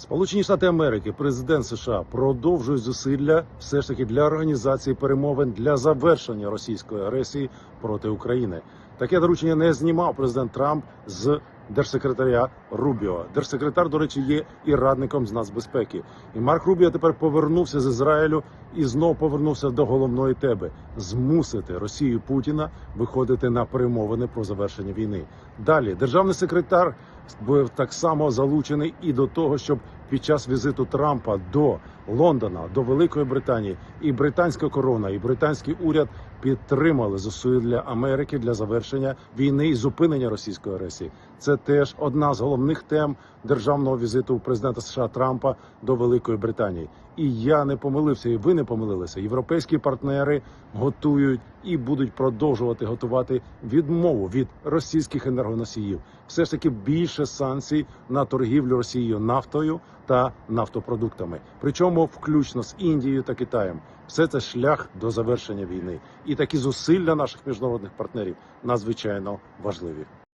Сполучені Штати Америки, президент США продовжують зусилля все ж таки для організації перемовин для завершення російської агресії проти України. Таке доручення не знімав президент Трамп з держсекретаря Рубіо. Держсекретар, до речі, є і радником з нацбезпеки. І Марк Рубіо тепер повернувся з Ізраїлю і знов повернувся до головної теми змусити Росію Путіна виходити на перемовини про завершення війни. Далі державний секретар був так само залучений і до того, щоб під час візиту Трампа до Лондона, до Великої Британії, і британська корона, і британський уряд підтримали зусилля Америки для завершення війни і зупинення російської агресії. Це теж одна з головних тем державного візиту президента США Трампа до Великої Британії. І я не помилився, і ви не помилилися. Європейські партнери готують і будуть продовжувати готувати відмову від російських енергоносіїв. Все ж таки більше санкцій на торгівлю Росією нафтою та нафтопродуктами, причому включно з Індією та Китаєм. Все це шлях до завершення війни, і такі зусилля наших міжнародних партнерів надзвичайно важливі.